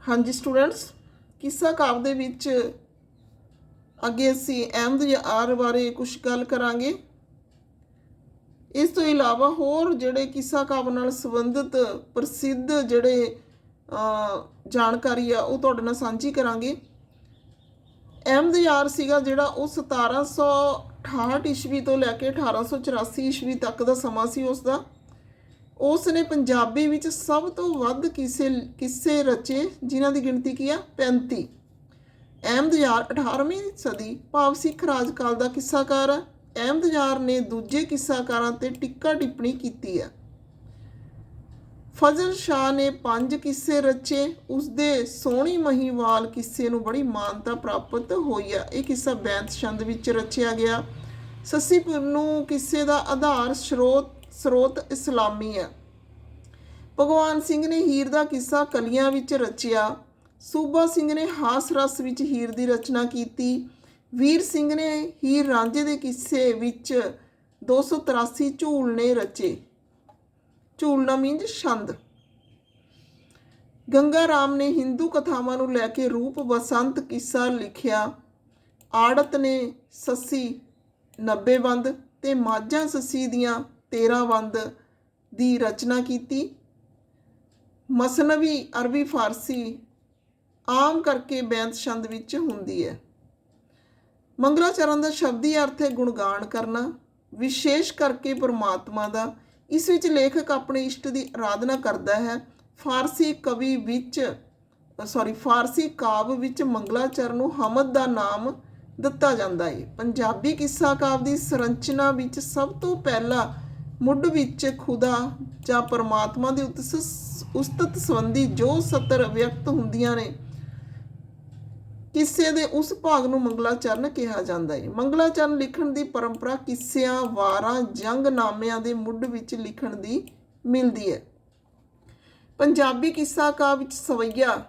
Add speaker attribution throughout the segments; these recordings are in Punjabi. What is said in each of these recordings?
Speaker 1: ਹਾਂਜੀ ਸਟੂਡੈਂਟਸ ਕਿੱਸਾ ਕਾਵ ਦੇ ਵਿੱਚ ਅੱਗੇ ਅਸੀਂ ਅਹਿਮਦ ਆਰ ਬਾਰੇ ਕੁਝ ਗੱਲ ਕਰਾਂਗੇ। ਇਸ ਤੋਂ ਇਲਾਵਾ ਹੋਰ ਜਿਹੜੇ ਕਿੱਸਾ ਕਾਵ ਨਾਲ ਸੰਬੰਧਿਤ ਪ੍ਰਸਿੱਧ ਜਿਹੜੇ ਜਾਣਕਾਰੀ ਆ, ਉਹ ਤੁਹਾਡੇ ਨਾਲ ਸਾਂਝੀ ਕਰਾਂਗੇ। ਅਹਿਮਦ ਯਾਰ ਸੀਗਾ ਜਿਹੜਾ ਉਹ 1768 ਈਸਵੀ ਤੋਂ ਲੈ ਕੇ 1884 ਈਸਵੀ ਤੱਕ ਦਾ ਸਮਾਂ ਸੀ ਉਸ ਦਾ ਉਸ ਨੇ ਪੰਜਾਬੀ ਵਿੱਚ ਸਭ ਤੋਂ ਵੱਧ ਕਿੱਸੇ ਕਿੱਸੇ ਰਚੇ ਜਿਨ੍ਹਾਂ ਦੀ ਗਿਣਤੀ ਕੀ ਆ? 35 ਅਹਿਮਦਯਾਰ 18ਵੀਂ ਸਦੀ ਭਾਵ ਸਿੱਖ ਰਾਜਕਾਲ ਦਾ ਕਿੱਸਾਕਾਰ ਹੈ ਅਹਿਮਦ ਯਾਰ ਨੇ ਦੂਜੇ ਕਿੱਸਾਕਾਰਾਂ ਤੇ ਟਿੱਕਾ ਟਿੱਪਣੀ ਕੀਤੀ ਹੈ ਫਜ਼ਲ ਸ਼ਾਹ ਨੇ ਪੰਜ ਕਿੱਸੇ ਰਚੇ। ਉਸਦੇ ਸੋਹਣੀ ਮਹੀਵਾਲ ਕਿੱਸੇ ਨੂੰ ਬੜੀ ਮਾਨਤਾ ਪ੍ਰਾਪਤ ਹੋਈ ਆ। ਇਹ ਕਿੱਸਾ ਬੈਂਤ ਛੰਦ ਵਿੱਚ ਰਚਿਆ ਗਿਆ। ਸੱਸੀ ਨੂੰ ਕਿੱਸੇ ਦਾ ਆਧਾਰ ਸਰੋਤ ਸਰੋਤ ਇਸਲਾਮੀ ਹੈ। ਭਗਵਾਨ ਸਿੰਘ ਨੇ ਹੀਰ ਦਾ ਕਿੱਸਾ ਕਲੀਆਂ ਵਿੱਚ ਰਚਿਆ। ਸੂਬਾ ਸਿੰਘ ਨੇ ਹਾਸ ਰਸ ਵਿੱਚ ਹੀਰ ਦੀ ਰਚਨਾ ਕੀਤੀ। ਵੀਰ ਸਿੰਘ ਨੇ ਹੀਰ ਰਾਂਝੇ ਦੇ ਕਿੱਸੇ ਵਿੱਚ 283 ਝੂਲਨੇ ਰਚੇ। ਝੂਲਣਾ ਮੀਨਜ਼ ਛੰਦ। ਗੰਗਾ ਰਾਮ ਨੇ ਹਿੰਦੂ ਕਥਾਵਾਂ ਨੂੰ ਲੈ ਕੇ ਰੂਪ ਬਸੰਤ ਕਿੱਸਾ ਲਿਖਿਆ। ਆੜਤ ਨੇ ਸੱਸੀ 90 ਬੰਦ ਤੇ ਮਾਝਾਂ ਸੱਸੀ ਦੀਆਂ 13 ਬੰਦ ਦੀ ਰਚਨਾ ਕੀਤੀ। ਮਸਨਵੀ ਅਰਬੀ ਫਾਰਸੀ ਆਮ ਕਰਕੇ ਬੈਂਤ ਛੰਦ ਵਿੱਚ ਹੁੰਦੀ ਹੈ। ਮੰਗਲਾਚਰਨ ਦਾ ਸ਼ਬਦੀ ਅਰਥ ਹੈ ਗੁਣਗਾਨ ਕਰਨਾ। ਵਿਸ਼ੇਸ਼ ਕਰਕੇ ਪਰਮਾਤਮਾ ਦਾ। ਇਸ ਵਿੱਚ ਲੇਖਕ ਆਪਣੇ ਇਸ਼ਟ ਦੀ ਆਰਾਧਨਾ ਕਰਦਾ ਹੈ। ਫਾਰਸੀ ਕਵੀ ਵਿੱਚ ਸੌਰੀ ਫਾਰਸੀ ਕਾਵ ਵਿੱਚ ਮੰਗਲਾਚਰਨ ਨੂੰ ਹਮਦ ਦਾ ਨਾਮ ਦਿੱਤਾ ਜਾਂਦਾ ਹੈ। ਪੰਜਾਬੀ ਕਿੱਸਾ ਕਾਵ ਦੀ ਸੰਰਚਨਾ ਵਿੱਚ ਸਭ ਤੋਂ ਪਹਿਲਾ ਮੁੱਢ ਵਿੱਚ ਖੁਦਾ ਜਾਂ ਪਰਮਾਤਮਾ ਦੀ ਉਤਸ ਉਸਤਤ ਸੰਬੰਧੀ ਜੋ ਸਤਰ ਵਿਅਕਤ ਹੁੰਦੀਆਂ ਨੇ, ਕਿੱਸੇ ਦੇ ਉਸ ਭਾਗ ਨੂੰ ਮੰਗਲਾਚਰਨ ਕਿਹਾ ਜਾਂਦਾ ਹੈ ਮੰਗਲਾਚਰਨ ਲਿਖਣ ਦੀ ਪਰੰਪਰਾ ਕਿੱਸਿਆਂ, ਵਾਰਾਂ ਜੰਗਨਾਮਿਆਂ ਦੇ ਮੁੱਢ ਵਿੱਚ ਲਿਖਣ ਦੀ ਮਿਲਦੀ ਹੈ ਪੰਜਾਬੀ ਕਿੱਸਾ ਕਾਵ ਵਿੱਚ ਸਵਈਆ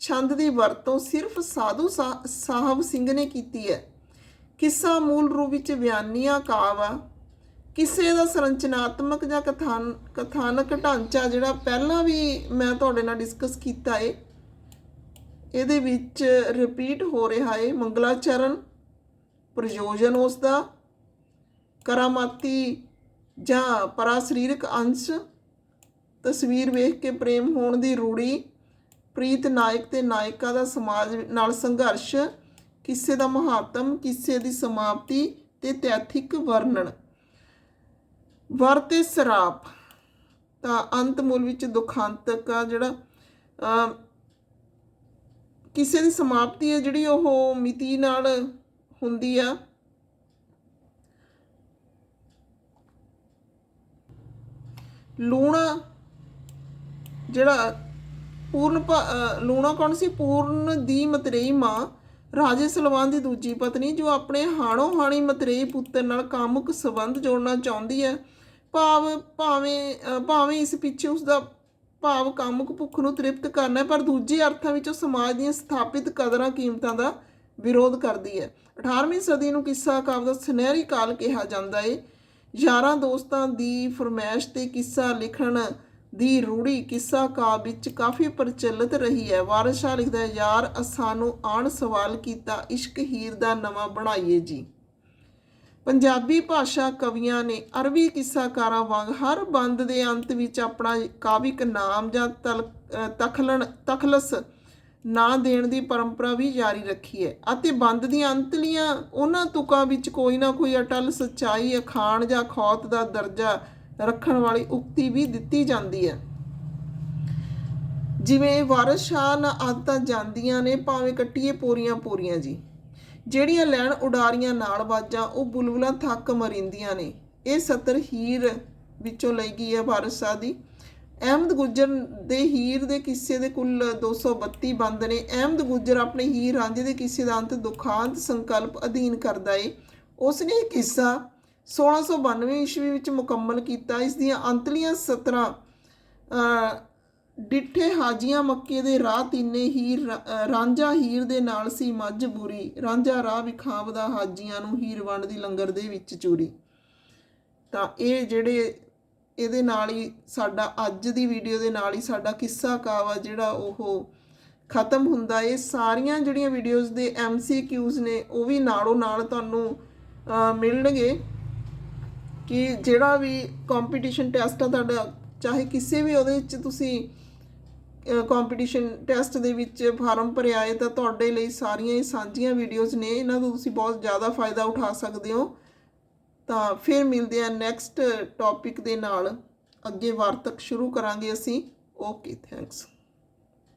Speaker 1: ਛੰਦ ਦੀ ਵਰਤੋਂ ਸਿਰਫ ਸਾਧੂ ਸਾ- ਸਾਹਿਬ ਸਿੰਘ ਨੇ ਕੀਤੀ ਹੈ ਕਿੱਸਾ ਮੂਲ ਰੂਪ ਵਿੱਚ ਬਿਆਨੀਆ ਕਾਵ ਆ ਕਿਸੇ ਦਾ ਸੰਰਚਨਾਤਮਕ ਜਾਂ ਕਥਾਨ, ਕਥਾਨਕ ਢਾਂਚਾ ਜਿਹੜਾ ਪਹਿਲਾਂ ਵੀ ਮੈਂ ਤੁਹਾਡੇ ਨਾਲ ਡਿਸਕਸ ਕੀਤਾ ਏ, ਇਹਦੇ ਵਿੱਚ ਰਿਪੀਟ ਹੋ ਰਿਹਾ ਏ ਮੰਗਲਾਚਰਨ ਪ੍ਰਯੋਜਨ ਉਸ ਦਾ ਕਰਾਮਾਤੀ ਜਾਂ ਪਰਾ ਸਰੀਰਕ ਅੰਸ਼, ਤਸਵੀਰ ਵੇਖ ਕੇ ਪ੍ਰੇਮ ਹੋਣ ਦੀ ਰੂੜੀ, ਪ੍ਰੀਤ ਨਾਇਕ ਤੇ ਨਾਇਕਾ ਦਾ ਸਮਾਜ ਨਾਲ ਸੰਘਰਸ਼, ਕਿਸੇ ਦਾ ਮਹਾਤਮ, ਕਿਸੇ ਦੀ ਸਮਾਪਤੀ ਤੇ ਤੈਥਿਕ ਵਰਣਨ। ਵਰ ਤੇ ਸਰਾਪ। ਤਾਂ ਅੰਤ ਮੂਲ ਵਿੱਚ ਦੁਖਾਂਤਕ ਆ ਜਿਹੜਾ ਕਿਸੇ ਦੀ ਸਮਾਪਤੀ ਹੈ ਜਿਹੜੀ ਉਹ ਮਿਤੀ ਨਾਲ ਹੁੰਦੀ ਆ। ਲੂਣਾ ਜਿਹੜਾ ਪੂਰਨ ਲੂਣਾ ਕੌਣ ਸੀ? ਪੂਰਨ ਦੀ ਮਤਰੇਈ ਮਾਂ, ਰਾਜੇ ਸਲਵਾਨ ਦੀ ਦੂਜੀ ਪਤਨੀ, ਜੋ ਆਪਣੇ ਹਾਣੋ ਹਾਣੀ ਮਤਰੇਈ ਪੁੱਤਰ ਨਾਲ ਕਾਮੁਕ ਸੰਬੰਧ ਜੋੜਨਾ ਚਾਹੁੰਦੀ ਹੈ। ਭਾਵ ਭਾਵੇਂ ਭਾਵੇਂ ਇਸ ਪਿੱਛੇ ਉਸ ਦਾ ਭਾਵ ਕਾਮੁਕ ਭੁੱਖ ਨੂੰ ਤ੍ਰਿਪਤ ਕਰਨਾ ਹੈ, ਪਰ ਦੂਜੇ ਅਰਥਾਂ ਵਿੱਚ ਉਹ ਸਮਾਜ ਦੀਆਂ ਸਥਾਪਿਤ ਕਦਰਾਂ ਕੀਮਤਾਂ ਦਾ ਵਿਰੋਧ ਕਰਦੀ ਹੈ। 18ਵੀਂ ਸਦੀ ਨੂੰ ਕਿੱਸਾ ਕਾਵ ਦਾ ਸੁਨਹਿਰੀ ਕਾਲ ਕਿਹਾ ਜਾਂਦਾ ਹੈ ਯਾਰਾਂ ਦੋਸਤਾਂ ਦੀ ਫਰਮਾਇਸ਼ ਤੇ ਕਿੱਸਾ ਲਿਖਣ ਦੀ ਰੂੜੀ ਕਿੱਸਾ ਕਾਵ ਵਿੱਚ ਕਾਫੀ ਪ੍ਰਚਲਿਤ ਰਹੀ ਹੈ। ਵਾਰਿਸ ਸ਼ਾਹ ਲਿਖਦਾ ਹੈ, ਯਾਰ, ਅਸਾਂ ਨੂੰ ਆਣ ਸਵਾਲ ਕੀਤਾ, ਇਸ਼ਕ ਹੀਰ ਦਾ ਨਵਾਂ ਬਣਾਈਏ ਜੀ। ਪੰਜਾਬੀ ਭਾਸ਼ਾ ਕਵੀਆਂ ਨੇ ਅਰਬੀ ਕਿੱਸਾਕਾਰਾਂ ਵਾਂਗ ਹਰ ਬੰਦ ਦੇ ਅੰਤ ਵਿੱਚ ਆਪਣਾ ਕਾਵਿਕ ਨਾਮ ਜਾਂ ਤਲ- ਤਖਲਣ, ਤਖਲਸ ਨਾਂ ਦੇਣ ਦੀ ਪਰੰਪਰਾ ਵੀ ਜਾਰੀ ਰੱਖੀ ਹੈ। ਅਤੇ ਬੰਦ ਦੀਆਂ ਅੰਤਲੀਆਂ ਉਹਨਾਂ ਤੁਕਾਂ ਵਿੱਚ ਕੋਈ ਨਾ ਕੋਈ ਅਟਲ ਸੱਚਾਈ, ਅਖਾਣ ਜਾਂ ਖੌਤ ਦਾ ਦਰਜਾ ਰੱਖਣ ਵਾਲੀ ਉਕਤੀ ਵੀ ਦਿੱਤੀ ਜਾਂਦੀ ਹੈ। ਜਿਵੇਂ, ਵਾਰਿਸ ਸ਼ਾਹ ਨਾ ਆਦਤਾਂ ਜਾਂਦੀਆਂ ਨੇ, ਭਾਵੇਂ ਕੱਟੀਏ ਪੋਰੀਆਂ ਪੋਰੀਆਂ ਜੀ। ਜਿਹੜੀਆਂ ਲੈਣ ਉਡਾਰੀਆਂ ਨਾਲ ਬਾਜਾਂ ਉਹ ਬੁਲਬੁਲਾਂ ਥੱਕ ਮਰਿੰਦੀਆਂ ਨੇ। ਇਹ ਸਤਰ ਹੀਰ ਵਿੱਚੋਂ ਲਈ ਗਈ ਹੈ ਭਾਰਤ ਸ਼ਾਹ ਦੀ। ਅਹਿਮਦ ਗੁੱਜਰ ਦੇ ਹੀਰ ਦੇ ਕਿੱਸੇ ਦੇ ਕੁੱਲ 232 ਬੰਦ ਨੇ। ਅਹਿਮਦ ਗੁੱਜਰ ਆਪਣੇ ਹੀਰ ਰਾਂਝੇ ਦੇ ਕਿੱਸੇ ਦਾ ਅੰਤ ਦੁਖਾਂਤ ਸੰਕਲਪ ਅਧੀਨ ਕਰਦਾ ਏ। ਉਸ ਨੇ ਇਹ ਕਿੱਸਾ 1692 ਈਸਵੀ ਵਿੱਚ ਮੁਕੰਮਲ ਕੀਤਾ। ਇਸ ਦੀਆਂ ਅੰਤਲੀਆਂ ਸਤਰਾਂ ਅ, ਡਿੱਠੇ ਹਾਜੀਆਂ ਮੱਕੇ ਦੇ ਰਾਹ ਤਿੰਨੇ ਹੀਰ ਰਾਂਝਾ ਹੀਰ ਦੇ ਨਾਲ ਸੀ ਮੱਝ ਬੁਰੀ। ਰਾਂਝਾ ਰਾਹ ਵਿਖਾਵਦਾ ਹਾਜੀਆਂ ਨੂੰ ਹੀਰ ਵੰਡ ਦੀ ਲੰਗਰ ਦੇ ਵਿੱਚ ਚੂਰੀ। ਤਾਂ ਇਹ ਜਿਹੜੇ ਇਹਦੇ ਨਾਲ ਹੀ ਸਾਡਾ, ਅੱਜ ਦੀ ਵੀਡੀਓ ਦੇ ਨਾਲ ਹੀ ਸਾਡਾ ਕਿੱਸਾ ਕਾਵਾ ਜਿਹੜਾ ਉਹ ਖਤਮ ਹੁੰਦਾ। ਇਹ ਸਾਰੀਆਂ ਜਿਹੜੀਆਂ ਵੀਡੀਓਜ਼ ਦੇ ਐਮਸੀਕਿਊਜ਼ ਨੇ ਉਹ ਵੀ ਨਾਲੋਂ ਨਾਲ ਤੁਹਾਨੂੰ ਮਿਲਣਗੇ ਕਿ ਜਿਹੜਾ ਵੀ ਕੰਪੀਟੀਸ਼ਨ ਟੈਸਟ ਆ ਤੁਹਾਡਾ, ਚਾਹੇ ਕਿਸੇ ਵੀ ਉਹਦੇ ਵਿੱਚ ਤੁਸੀਂ ਕੰਪੀਟੀਸ਼ਨ ਟੈਸਟ ਦੇ ਵਿੱਚ ਫਾਰਮ ਭਰਿਆ ਹੈ ਤਾਂ ਤੁਹਾਡੇ ਲਈ ਸਾਰੀਆਂ ਹੀ ਸਾਂਝੀਆਂ ਵੀਡੀਓਜ਼ ਨੇ। ਇਹਨਾਂ ਤੋਂ ਤੁਸੀਂ ਬਹੁਤ ਜ਼ਿਆਦਾ ਫਾਇਦਾ ਉਠਾ ਸਕਦੇ ਹੋ। ਤਾਂ ਫਿਰ ਮਿਲਦੇ ਆ ਨੈਕਸਟ ਟੌਪਿਕ ਦੇ ਨਾਲ। ਅੱਗੇ ਵਾਰਤਕ ਸ਼ੁਰੂ ਕਰਾਂਗੇ ਅਸੀਂ। Okay thanks